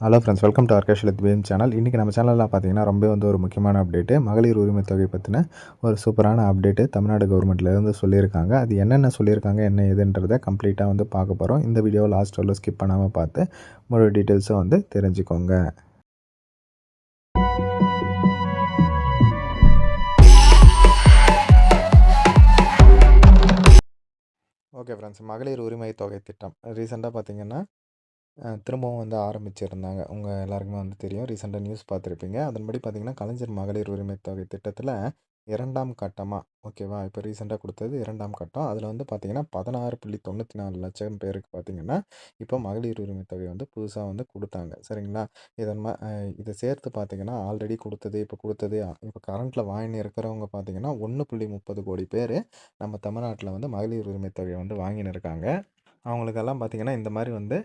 Hello friends welcome to Arkesh fame channel இன்றைக்கி நம்ம சேனலில் பார்த்தீங்கன்னா ரொம்ப வந்து ஒரு முக்கியமான அப்டேட்டு மகளிர் உரிமை தொகை பற்றின ஒரு சூப்பரான அப்டேட்டு தமிழ்நாடு கவர்மெண்ட்லேருந்து சொல்லியிருக்காங்க. அது என்னென்ன சொல்லியிருக்காங்க என்ன எதுன்றதை கம்ப்ளீட்டாக வந்து பார்க்க போகிறோம் இந்த வீடியோ லாஸ்ட் வரல ஸ்கிப் பண்ணாமல் பார்த்து முழு டீட்டெயில்ஸும் வந்து தெரிஞ்சுக்கோங்க. ஓகே ஃப்ரெண்ட்ஸ் மகளிர் உரிமை தொகை திட்டம். ரீசெண்டாக பார்த்தீங்கன்னா திரும்பவும் வந்து ஆரம்பிச்சிருந்தாங்க. உங்கள் எல்லாருக்குமே வந்து தெரியும். ரீசெண்டாக நியூஸ் பார்த்துருப்பீங்க. அதன்படி பார்த்தீங்கன்னா கலைஞர் மகளிர் உரிமை தொகை திட்டத்தில் இரண்டாம் கட்டமாக ஓகேவா இப்போ ரீசெண்டாக கொடுத்தது இரண்டாம் கட்டம். அதில் வந்து பார்த்திங்கன்னா பதினாறு புள்ளி தொண்ணூற்றி நாலு லட்சம் பேருக்கு பார்த்தீங்கன்னா இப்போ மகளிர் உரிமை தொகை வந்து புதுசாக வந்து கொடுத்தாங்க. சரிங்களா? இதன் இதை சேர்த்து பார்த்தீங்கன்னா ஆல்ரெடி கொடுத்தது இப்போ கொடுத்தது இப்போ கரண்ட்டில் வாங்கின்னு இருக்கிறவங்க பார்த்தீங்கன்னா ஒன்று புள்ளி முப்பது கோடி பேர் நம்ம தமிழ்நாட்டில் வந்து மகளிர் உரிமை தொகையை வந்து வாங்கின்னு இருக்காங்க. அவங்களுக்கெல்லாம் பார்த்திங்கன்னா இந்த மாதிரி வந்து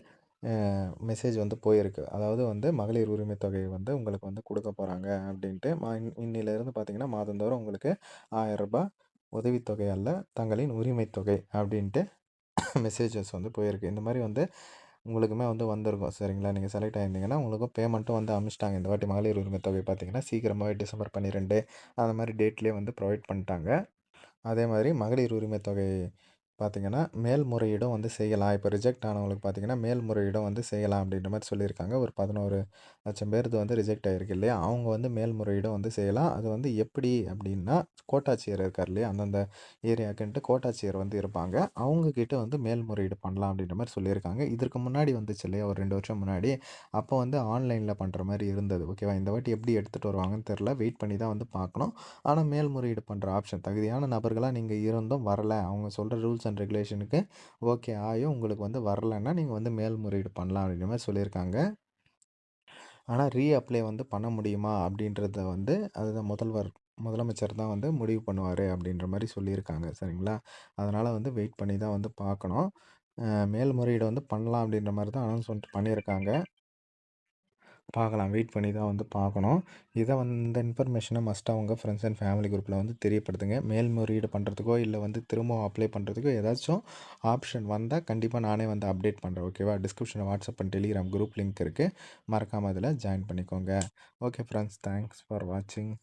மெசேஜ் வந்து போயிருக்கு. அதாவது வந்து மகளிர் உரிமை தொகை வந்து உங்களுக்கு வந்து கொடுக்க போகிறாங்க அப்படின்ட்டு மா இன்- இன்னிலிருந்து பார்த்தீங்கன்னா மாதந்தோறும் உங்களுக்கு ஆயரரூபா ரூபாய் உதவித்தொகை அல்ல தங்களின் உரிமை தொகை அப்படின்ட்டு மெசேஜஸ் வந்து போயிருக்கு. இந்த மாதிரி வந்து உங்களுக்குமே வந்து வந்திருக்கும். சரிங்களா? நீங்கள் செலக்ட் ஆயிருந்தீங்கன்னா உங்களுக்கும் பேமெண்ட்டும் வந்து அனுப்பிச்சிட்டாங்க இந்த வாட்டி மகளிர் உரிமை தொகை பார்த்தீங்கன்னா சீக்கிரமாகவே டிசம்பர் பன்னிரெண்டு அந்த மாதிரி டேட்லேயே வந்து ப்ரொவைட் பண்ணிட்டாங்க. அதே மாதிரி மகளிர் உரிமை தொகை பார்த்திங்கன்னா மேல்முறையீடும் வந்து செய்யலாம். இப்போ ரிஜெக்ட் ஆனவங்களுக்கு பார்த்திங்கன்னா மேல்முறையீடும் வந்து செய்யலாம் அப்படின்ற மாதிரி சொல்லியிருக்காங்க. ஒரு பதினோரு லட்சம் பேருது வந்து ரிஜெக்ட் ஆகிருக்கு இல்லையா? அவங்க வந்து மேல்முறையீடும் வந்து செய்யலாம். அது வந்து எப்படி அப்படின்னா கோட்டாட்சியர் இருக்கார் இல்லையா? அந்தந்த ஏரியாக்குன்ட்டு கோட்டாட்சியர் வந்து இருப்பாங்க. அவங்கக்கிட்ட வந்து மேல்முறையீடு பண்ணலாம் அப்படின்ற மாதிரி சொல்லியிருக்காங்க. இதற்கு முன்னாடி வந்துச்சு இல்லையா? ஒரு ரெண்டு வருஷம் முன்னாடி. அப்போ வந்து ஆன்லைனில் பண்ணுற மாதிரி இருந்தது. ஓகேவா இந்த வாட்டி எப்படி எடுத்துகிட்டு வருவாங்கன்னு தெரில வெயிட் பண்ணி தான் வந்து பார்க்கணும். ஆனால் மேல்முறையீடு பண்ணுற ஆப்ஷன் தகுதியான நபர்களாக நீங்கள் இருந்தும் வரலை. அவங்க சொல்கிற ரூல்ஸ் அண்ட் ரெகுலேஷனுக்கு ஓகே ஆயும் உங்களுக்கு வந்து வரலைன்னா நீங்கள் வந்து மேல்முறையீடு பண்ணலாம் அப்படின்ற மாதிரி சொல்லியிருக்காங்க. ஆனால் ரீ அப்ளை வந்து பண்ண முடியுமா? அப்படின்றத வந்து அதுதான் முதல்வர் முதலமைச்சர் தான் வந்து முடிவு பண்ணுவார் அப்படின்ற மாதிரி சொல்லியிருக்காங்க சரிங்களா? அதனால் வந்து வெயிட் பண்ணி தான் வந்து பார்க்கணும். மேல்முறையீடு வந்து பண்ணலாம் அப்படின்ற மாதிரி தான் அனௌன்ஸ்மெண்ட் பண்ணியிருக்காங்க. பார்க்கலாம். வெயிட் பண்ணி தான் வந்து பார்க்கணும். இதை வந்து இந்த இன்ஃபர்மேஷனை மஸ்ட்டாக உங்கள் ஃப்ரெண்ட்ஸ் அண்ட் ஃபேமிலி குரூப்பில் வந்து தெரியப்படுத்துங்க. மேல்முறையீடு பண்ணுறதுக்கோ இல்லை வந்து திரும்பவும் அப்ளை பண்ணுறதுக்கோ ஏதாச்சும் ஆப்ஷன் வந்தால் கண்டிப்பாக நானே வந்து அப்டேட் பண்ணுறேன் ஓகேவா டிஸ்கிரிப்ஷனில் WhatsApp and Telegram group link இருக்குது மறக்காமல் அதில் ஜாயின் பண்ணிக்கோங்க. ஓகே ஃப்ரெண்ட்ஸ் தேங்க்ஸ் ஃபார் வாட்சிங்